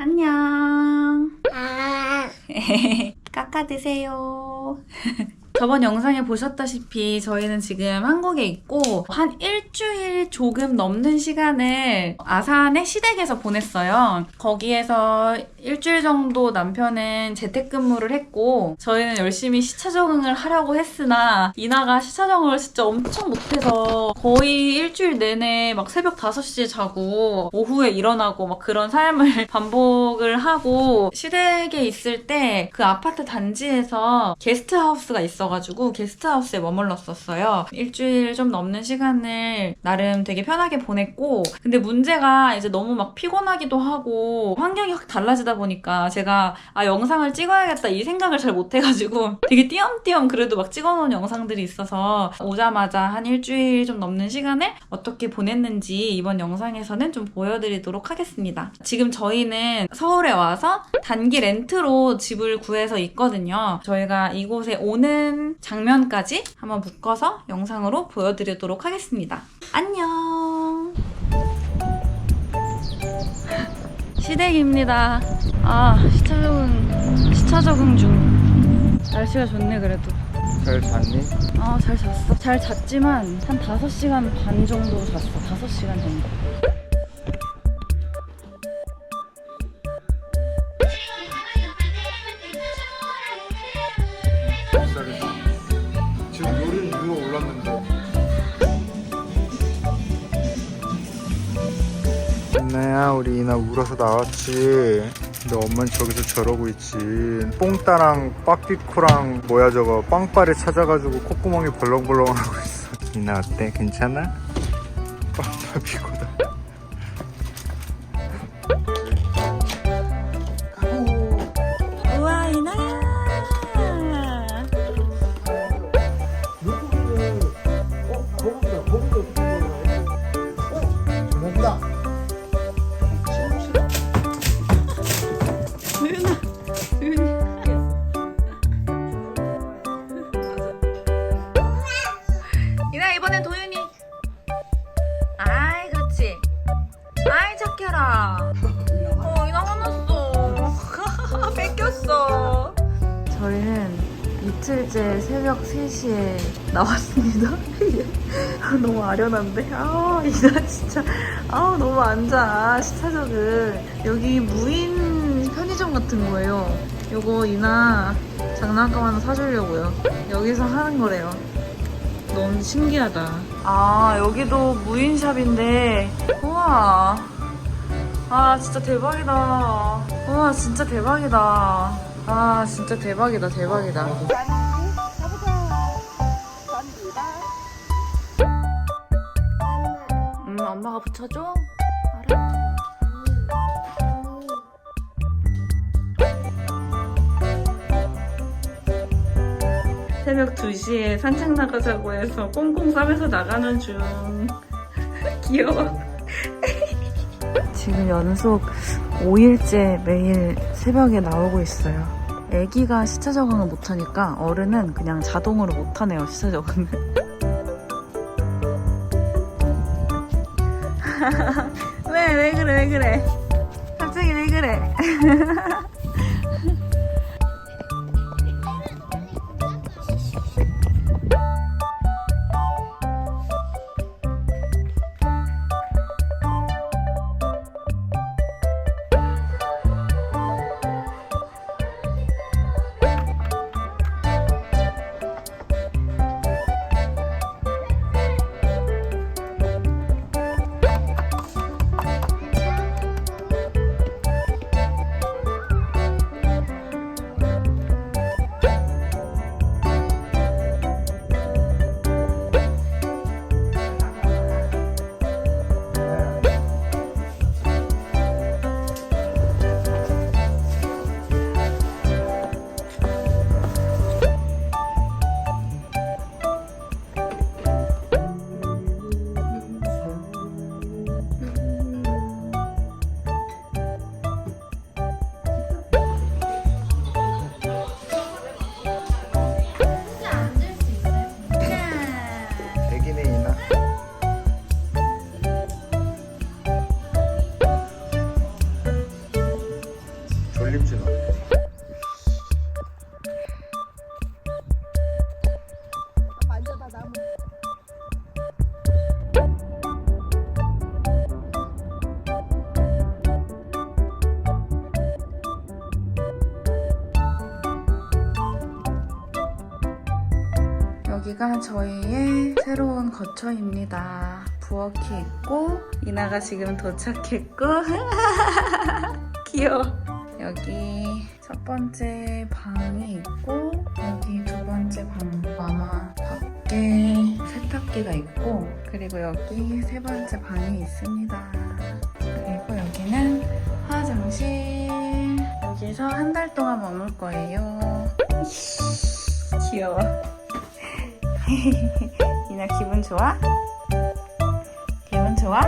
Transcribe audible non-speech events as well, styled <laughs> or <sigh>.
안녕. 아, <laughs> 깎아 드세요. <laughs> 저번 영상에 보셨다시피 저희는 지금 한국에 있고 한 일주일 조금 넘는 시간을 아산의 시댁에서 보냈어요. 거기에서 일주일 정도 남편은 재택근무를 했고 저희는 열심히 시차 적응을 하려고 했으나 이나가 시차 적응을 진짜 엄청 못해서 거의 일주일 내내 막 새벽 5시에 자고 오후에 일어나고 막 그런 삶을 <laughs> 반복을 하고 시댁에 있을 때 그 아파트 단지에서 게스트하우스가 있어가지고 게스트하우스에 머물렀었어요. 일주일 좀 넘는 시간을 나름 되게 편하게 보냈고 근데 문제가 이제 너무 막 피곤하기도 하고 환경이 확 달라지다 보니까 제가 아 영상을 찍어야겠다 이 생각을 잘 못해가지고 <laughs> 되게 띄엄띄엄 그래도 막 찍어놓은 영상들이 있어서 오자마자 한 일주일 좀 넘는 시간을 어떻게 보냈는지 이번 영상에서는 좀 보여드리도록 하겠습니다. 지금 저희는 서울에 와서 단기 렌트로 집을 구해서 있거든요. 저희가 이곳에 오는 장면까지 한번 묶어서 영상으로 보여드리도록 하겠습니다. 안녕! 시댁입니다. 아, 시차 적응, 시차 적응 중. 날씨가 좋네, 그래도. 잘 잤니? 아, 잘 잤어. 잘 잤지만 한 5시간 반 정도 잤어. 5시간 정도. 이나야 우리 이나 울어서 나왔지. 근데 엄마는 저기서 저러고 있지. 뽕따랑 빡디코랑 뭐야 저거 빵빠레 찾아가지고 콧구멍이 벌렁벌렁 하고 있어. 이나 어때? 괜찮아? 빵빠비코다. 어 이나 화났어. <laughs> 뺏겼어. 저희는 이틀째 새벽 3시에 나왔습니다. <laughs> 너무 아련한데? 아, 이나 진짜. 아, 너무 안 자. 시차적은. 여기 무인 편의점 같은 거예요. 요거 이나 장난감 하나 사주려고요. 여기서 하는 거래요. 너무 신기하다. 아, 여기도 무인샵인데. 우와. 아, 진짜 대박이다. 우와, 진짜 대박이다. 아, 진짜 대박이다, 대박이다. 음, 엄마가 붙여줘? 알아. 새벽 2시에 산책 나가자고 해서 꽁꽁 싸매서 나가는 중. <laughs> 귀여워. 지금 연속 5일째 매일 새벽에 나오고 있어요. 아기가 시차 적응을 못하니까 어른은 그냥 자동으로 못하네요, 시차 적응을. <laughs> 왜, 왜 그래, 왜 그래? 갑자기 왜 그래? <laughs> 걸림질 나네 여기가 저희의 새로운 거처입니다. 부엌이 있고 이나가 지금 도착했고 <laughs> 귀여워. 여기 첫 번째 방이 있고 여기 두 번째 방 아마 밖에 세탁기가 있고 그리고 여기 세 번째 방이 있습니다. 그리고 여기는 화장실 여기서 한 달 동안 머물 거예요. <laughs> 귀여워. <laughs> 이나 기분 좋아? 기분 좋아?